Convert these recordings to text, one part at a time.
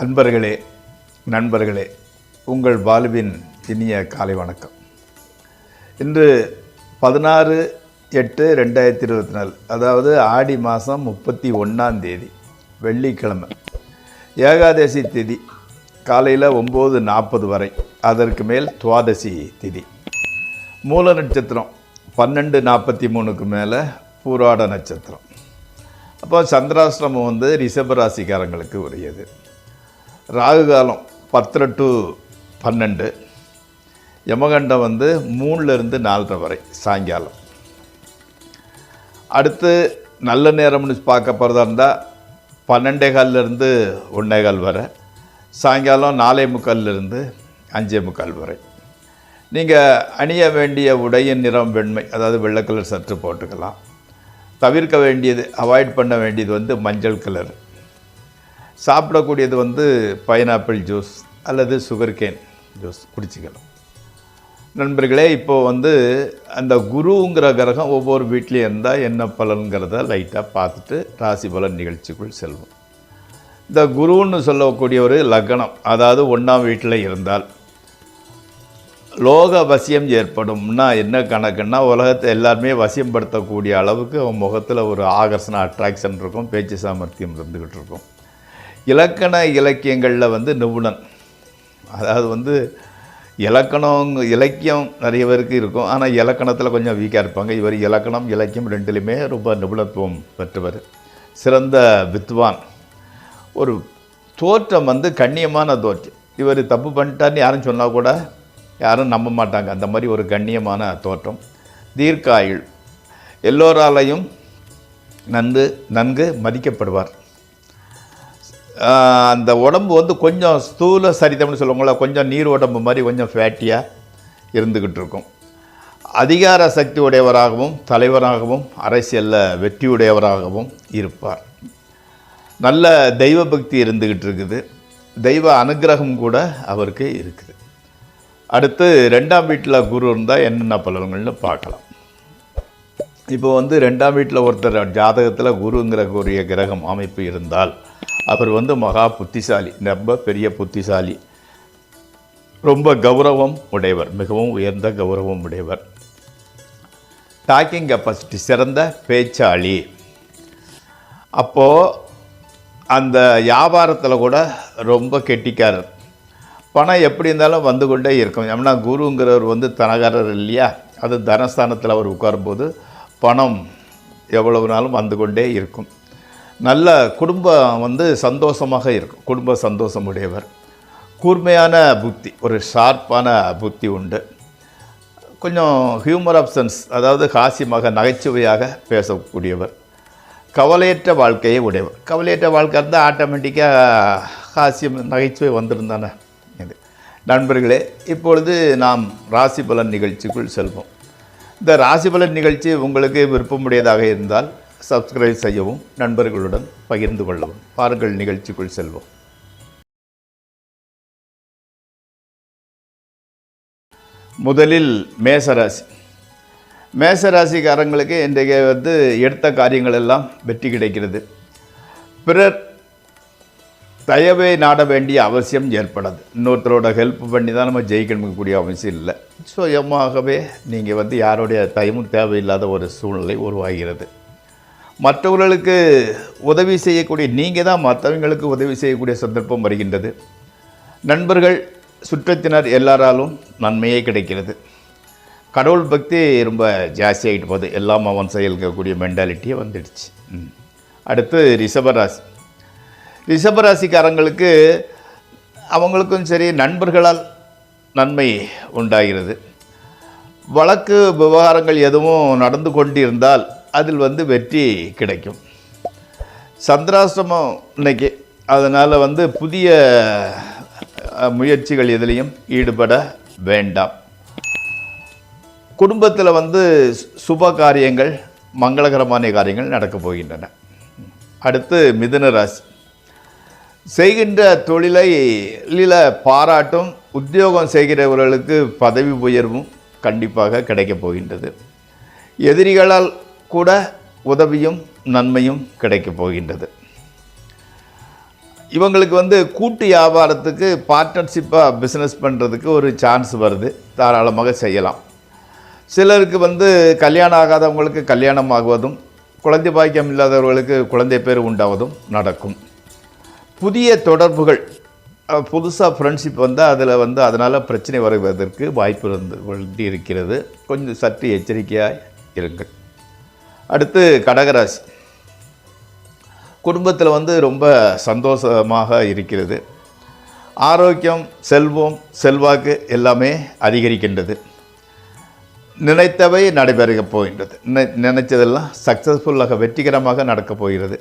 அன்பர்களே நண்பர்களே உங்கள் பாலுவின் இனிய காலை வணக்கம். இன்று பதினாறு எட்டு ரெண்டாயிரத்தி இருபத்தி நாலு அதாவது ஆடி மாதம் முப்பத்தி ஒன்றாம் தேதி வெள்ளிக்கிழமை. ஏகாதசி திதி காலையில் ஒம்பது நாற்பது வரை அதற்கு மேல் துவாதசி திதி. மூல நட்சத்திரம் பன்னெண்டு நாற்பத்தி மூணுக்கு மேலே பூராட நட்சத்திரம். அப்போ சந்திராசிரமம் வந்து ரிஷபராசிக்காரங்களுக்கு உரியது. ராகு காலம் பத்தரை டு பன்னெண்டு. யமகண்டம் வந்து மூணுலேருந்து நாலரை வரை சாயங்காலம். அடுத்து நல்ல நேரம்னு பார்க்க போகிறதா இருந்தால் பன்னெண்டே கால்லேருந்து ஒன்றே கால் வரை சாயங்காலம் நாலே முக்கால்லேருந்து அஞ்சே முக்கால் வரை. நீங்கள் அணிய வேண்டிய உடையின் நிறம் வெண்மை அதாவது வெள்ளை கலர் சற்று போட்டுக்கலாம். தவிர்க்க வேண்டியது அவாய்ட் பண்ண வேண்டியது வந்து மஞ்சள் கலர். சாப்பிடக்கூடியது வந்து பைனாப்பிள் ஜூஸ் அல்லது சுகர் கேன் ஜூஸ் குடிச்சிக்கலாம் நண்பர்களே இப்போது வந்து அந்த குருங்கிற கிரகம் ஒவ்வொரு வீட்லேயும் இருந்தால் என்ன பலன்கிறத லைட்டாக பார்த்துட்டு ராசி பலன் நிகழ்ச்சிக்குள் செல்வோம். இந்த குருன்னு சொல்லக்கூடிய ஒரு லக்னம் அதாவது ஒன்றாம் வீட்டில் இருந்தால் லோக வசியம் ஏற்படும்னா என்ன கணக்குன்னா உலகத்தை எல்லாருமே வசியப்படுத்தக்கூடிய அளவுக்கு அவன் முகத்தில் ஒரு ஆகர்ஷண அட்ராக்ஷன் இருக்கும் பேச்சு சாமர்த்தியம் இருந்துக்கிட்டு இருக்கும். இலக்கண இலக்கியங்களில் வந்து நிபுணன். அதாவது வந்து இலக்கணம் இலக்கியம் நிறைய பேருக்கு இருக்கும். ஆனால் இலக்கணத்தில் கொஞ்சம் வீக்காக இருப்பாங்க. இவர் இலக்கணம் இலக்கியம் ரெண்டுலேயுமே ரொம்ப நிபுணத்துவம் பெற்றவர். சிறந்த வித்வான். ஒரு தோற்றம் வந்து கண்ணியமான தோற்றம் இவர் தப்பு பண்ணிட்டார்னு யாரும் சொன்னால் கூட யாரும் நம்ப மாட்டாங்க. அந்த மாதிரி ஒரு கண்ணியமான தோற்றம். தீர்க்காயுள். எல்லோராலையும் நன்கு நன்கு மதிக்கப்படுவார். அந்த உடம்பு வந்து கொஞ்சம் ஸ்தூல சரிதம்னு சொல்லுவாங்களா கொஞ்சம் நீர் உடம்பு மாதிரி கொஞ்சம் ஃபேட்டியாக இருந்துக்கிட்டு இருக்கும். அதிகார சக்தி உடையவராகவும் தலைவராகவும் அரசியலில் வெற்றியுடையவராகவும் இருப்பார். நல்ல தெய்வ பக்தி இருந்துக்கிட்டு இருக்குது. தெய்வ அனுக்கிரகம் கூட அவருக்கு இருக்குது. அடுத்து ரெண்டாம் வீட்டில் குரு இருந்தால் என்னென்ன பலன்கள்னு பார்க்கலாம். இப்போ வந்து ரெண்டாம் வீட்டில் ஒருத்தர் ஜாதகத்தில் குருங்கிற கிரகம் அமைப்பு இருந்தால் அவர் வந்து மகா புத்திசாலி ரொம்ப பெரிய புத்திசாலி. ரொம்ப கௌரவம் உடையவர் மிகவும் உயர்ந்த கௌரவம் உடையவர். டாக்கிங் கெப்பாசிட்டி சிறந்த பேச்சாளி. அப்போது அந்த வியாபாரத்தில் கூட ரொம்ப கெட்டிக்காரர். பணம் எப்படி இருந்தாலும் வந்து கொண்டே இருக்கும். ஏன்னா குருங்கிறவர் வந்து தனகாரர் இல்லையா? அது தனஸ்தானத்தில் அவர் உட்காரும்போது பணம் எவ்வளவுனாலும் வந்து கொண்டே இருக்கும். நல்ல குடும்பம் வந்து சந்தோஷமாக இருக்கும். குடும்ப சந்தோஷம் உடையவர் கூர்மையான புத்தி ஒரு ஷார்ப்பான புத்தி உண்டு. கொஞ்சம் ஹியூமர் ஆஃப் சென்ஸ் அதாவது ஹாசியமாக நகைச்சுவையாக பேசக்கூடியவர். கவலையற்ற வாழ்க்கையை உடையவர். கவலையற்ற வாழ்க்கை இருந்தால் ஆட்டோமேட்டிக்காக ஹாஸ்யம் நகைச்சுவை வந்திருந்தானே. இது. நண்பர்களே இப்பொழுது நாம் ராசி பலன் நிகழ்ச்சிக்குள் செல்வோம். இந்த ராசி பலன் நிகழ்ச்சி உங்களுக்கு விருப்பமுடையதாக இருந்தால் சப்ஸ்கிரைப் செய்யவும் நண்பர்களுடன் பகிர்ந்து கொள்ளவும். பாருங்கள் நிகழ்ச்சிக்குள் செல்வோம். முதலில் மேசராசி. மேசராசிக்காரங்களுக்கு இன்றைக்கு வந்து எடுத்த காரியங்கள் எல்லாம் வெற்றி கிடைக்கிறது. பிறர் தயவை நாட வேண்டிய அவசியம் ஏற்படாது. இன்னொருத்தரோட ஹெல்ப் பண்ணி தான் நம்ம ஜெயிக்கணுக்கூடிய அவசியம் இல்லை. சுயமாகவே நீங்கள் வந்து யாருடைய தயமும் தேவையில்லாத ஒரு சூழ்நிலை உருவாகிறது. மற்றவர்களுக்கு உதவி செய்யக்கூடிய நீங்கள் தான் மற்றவங்களுக்கு உதவி செய்யக்கூடிய சந்தர்ப்பம் வருகின்றது. நண்பர்கள் சுற்றத்தினர் எல்லாராலும் நன்மையே கிடைக்கிறது. கடவுள் பக்தி ரொம்ப ஜாஸ்தியாகிட்டு போகுது. எல்லாம் அவன் செயல்கக்கூடிய மென்டாலிட்டியே வந்துடுச்சு. அடுத்து ரிஷபராசி. ரிஷபராசிக்காரங்களுக்கு அவங்களுக்கும் சரி நண்பர்களால் நன்மை உண்டாகிறது. வழக்கு விவகாரங்கள் எதுவும் நடந்து கொண்டிருந்தால் அதில் வந்து வெற்றி கிடைக்கும். சந்திராசிரமம் இன்னைக்கு. அதனால் வந்து புதிய முயற்சிகள் எதுலேயும் ஈடுபட வேண்டாம். குடும்பத்தில் வந்து சுப காரியங்கள் மங்களகரமான காரியங்கள் நடக்கப் போகின்றன. அடுத்து மிதுன ராசி. செய்கின்ற தொழிலை பாராட்டும் உத்தியோகம் செய்கிறவர்களுக்கு பதவி உயர்வும் கண்டிப்பாக கிடைக்கப் போகின்றது. எதிரிகளால் கூட உதவியும் நன்மையும் கிடைக்கப் போகின்றது. இவங்களுக்கு வந்து கூட்டு வியாபாரத்துக்கு பார்ட்னர்ஷிப்பாக பிஸ்னஸ் பண்ணுறதுக்கு ஒரு சான்ஸ் வருது. தாராளமாக செய்யலாம். சிலருக்கு வந்து கல்யாணம் ஆகாதவங்களுக்கு கல்யாணம் ஆகுவதும் குழந்தை பாக்கியம் இல்லாதவர்களுக்கு குழந்தை பேர் உண்டாவதும் நடக்கும். புதிய தொடர்புகள் புதுசாக ஃப்ரெண்ட்ஷிப் வந்தால் அதில் வந்து அதனால் பிரச்சனை வருவதற்கு வாய்ப்பு இருந்து இருக்கிறது. கொஞ்சம் சற்று எச்சரிக்கையாக இருங்கள். அடுத்து கடகராசி. குடும்பத்தில் வந்து ரொம்ப சந்தோஷமாக இருக்கிறது. ஆரோக்கியம் செல்வம் செல்வாக்கு எல்லாமே அதிகரிக்கின்றது. நினைத்தவை நடைபெறப் போகின்றது. நினை நினைச்சதெல்லாம் சக்ஸஸ்ஃபுல்லாக வெற்றிகரமாக நடக்கப் போகிறது.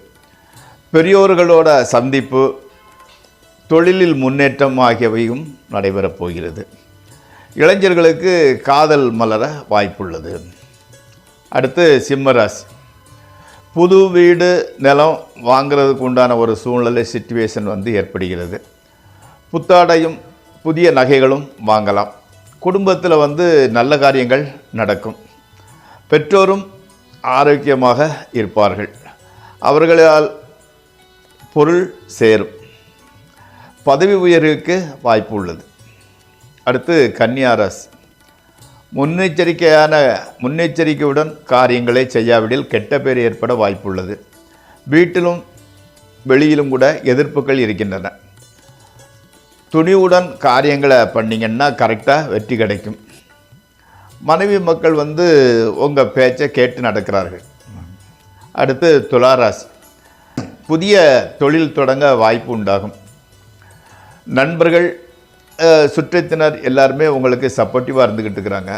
பெரியோர்களோட சந்திப்பு தொழிலில் முன்னேற்றம் ஆகியவையும் நடைபெறப் போகிறது. இளைஞர்களுக்கு காதல் மலர வாய்ப்புள்ளது. அடுத்து சிம்மராசி. புது வீடு நிலம் வாங்குறதுக்கு உண்டான ஒரு சூழ்நிலை சுச்சுவேஷன் வந்து ஏற்படுகிறது. புத்தாடையும் புதிய நகைகளும் வாங்கலாம். குடும்பத்தில் வந்து நல்ல காரியங்கள் நடக்கும். பெற்றோரும் ஆரோக்கியமாக இருப்பார்கள். அவர்களால் பொருள் சேரும். பதவி உயர்வுக்கு வாய்ப்பு உள்ளது. அடுத்து கன்னியாராசி முன்னெச்சரிக்கையான முன்னெச்சரிக்கையுடன் காரியங்களை செய்யாவிடில் கெட்ட பேர் ஏற்பட வாய்ப்புள்ளது. வீட்டிலும் வெளியிலும் கூட எதிர்ப்புகள் இருக்கின்றன. துணிவுடன் காரியங்களை பண்ணிங்கன்னா கரெக்டாக வெற்றி கிடைக்கும். மனைவி மக்கள் வந்து உங்கள் பேச்சை கேட்டு நடக்கிறார்கள். அடுத்து துளாராசி. புதிய தொழில் தொடங்க வாய்ப்பு உண்டாகும். நண்பர்கள் சுற்றத்தினர் எல்லாருமே உங்களுக்கு சப்போர்ட்டிவாக இருந்துக்கிட்டு இருக்கிறாங்க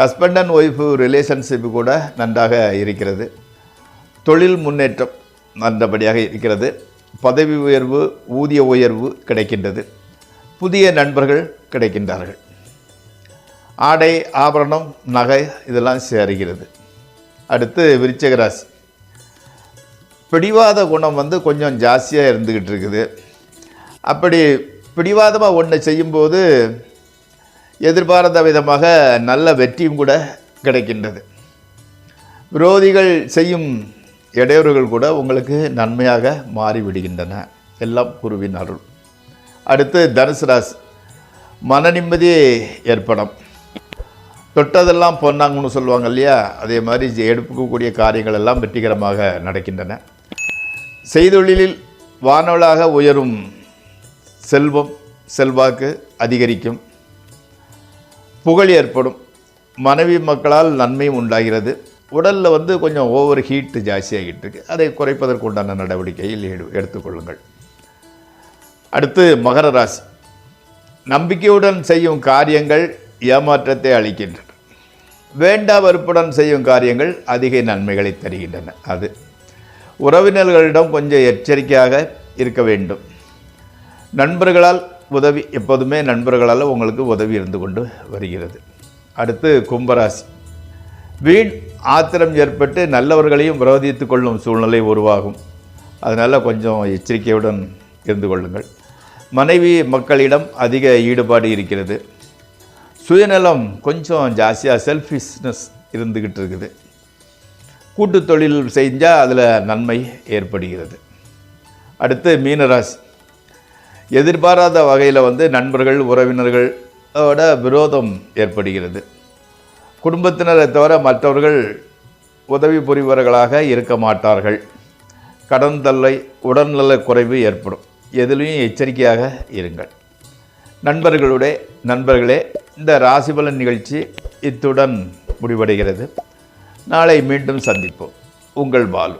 ஹஸ்பண்ட் அண்ட் ஒய்ஃபு ரிலேஷன்ஷிப் கூட நன்றாக இருக்கிறது. தொழில் முன்னேற்றம் நல்லபடியாக இருக்கிறது. பதவி உயர்வு ஊதிய உயர்வு கிடைக்கின்றது. புதிய நண்பர்கள் கிடைக்கின்றார்கள். ஆடை ஆபரணம் நகை இதெல்லாம் சேருகிறது. அடுத்து விருச்சகராசி பிடிவாத குணம் வந்து கொஞ்சம் ஜாஸ்தியாக இருந்துக்கிட்டு இருக்குது அப்படி பிடிவாதமாக ஒன்று செய்யும்போது எதிர்பாராத விதமாக நல்ல வெற்றியும் கூட கிடைக்கின்றது. விரோதிகள் செய்யும் இடையூறுகள் கூட உங்களுக்கு நன்மையாக மாறிவிடுகின்றன. எல்லாம் குருவின் அருள். அடுத்து தனுசு ராசி. மன நிம்மதி ஏற்படும். தொட்டதெல்லாம் பொன்னாங்கன்னு சொல்லுவாங்க இல்லையா? அதே மாதிரி எடுக்கக்கூடிய காரியங்கள் எல்லாம் வெற்றிகரமாக நடக்கின்றன. செய்தொழிலில் வானவளாக உயரும் செல்வம் செல்வாக்கு அதிகரிக்கும். புகழ் ஏற்படும். மனைவி மக்களால் நன்மையும் உண்டாகிறது. உடலில் வந்து கொஞ்சம் ஓவர் ஹீட்டு ஜாஸ்தியாகிட்டு இருக்கு அதை குறைப்பதற்கு உண்டான நடவடிக்கையில் எடுத்துக்கொள்ளுங்கள். அடுத்து மகர ராசி. நம்பிக்கையுடன் செய்யும் காரியங்கள் ஏமாற்றத்தை அளிக்கின்றன. வேண்டா வெறுப்புடன் செய்யும் காரியங்கள் அதிக நன்மைகளை தருகின்றன. அது உறவினர்களிடம் கொஞ்சம் எச்சரிக்கையாக இருக்க வேண்டும். நண்பர்களால் உதவி எப்போதுமே நண்பர்களால் உங்களுக்கு உதவி இருந்து கொண்டு வருகிறது. அடுத்து கும்பராசி. வீண் ஆத்திரம் ஏற்பட்டு நல்லவர்களையும் விரோதித்து கொள்ளும் சூழ்நிலை உருவாகும். அதனால் கொஞ்சம் எச்சரிக்கையுடன் இருந்து கொள்ளுங்கள். மனைவி மக்களிடம் அதிக ஈடுபாடு இருக்கிறது. சுயநலம் கொஞ்சம் ஜாஸ்தியாக செல்ஃபிஷ்னஸ் இருந்துக்கிட்டு இருக்குது. கூட்டு தொழில் செஞ்சால் அதில் நன்மை ஏற்படுகிறது. அடுத்து மீனராசி. எதிர்பாராத வகையில் வந்து நண்பர்கள் உறவினர்களோட விரோதம் ஏற்படுகிறது. குடும்பத்தினரை தவிர மற்றவர்கள் உதவி புரிவர்களாக இருக்க மாட்டார்கள். கடன் தல்லை உடல்நல குறைவு ஏற்படும். எதிலையும் எச்சரிக்கையாக இருங்கள். நண்பர்களுடைய நண்பர்களே இந்த ராசிபலன் நிகழ்ச்சி இத்துடன் முடிவடைகிறது. நாளை மீண்டும் சந்திப்போம். உங்கள் பாலு.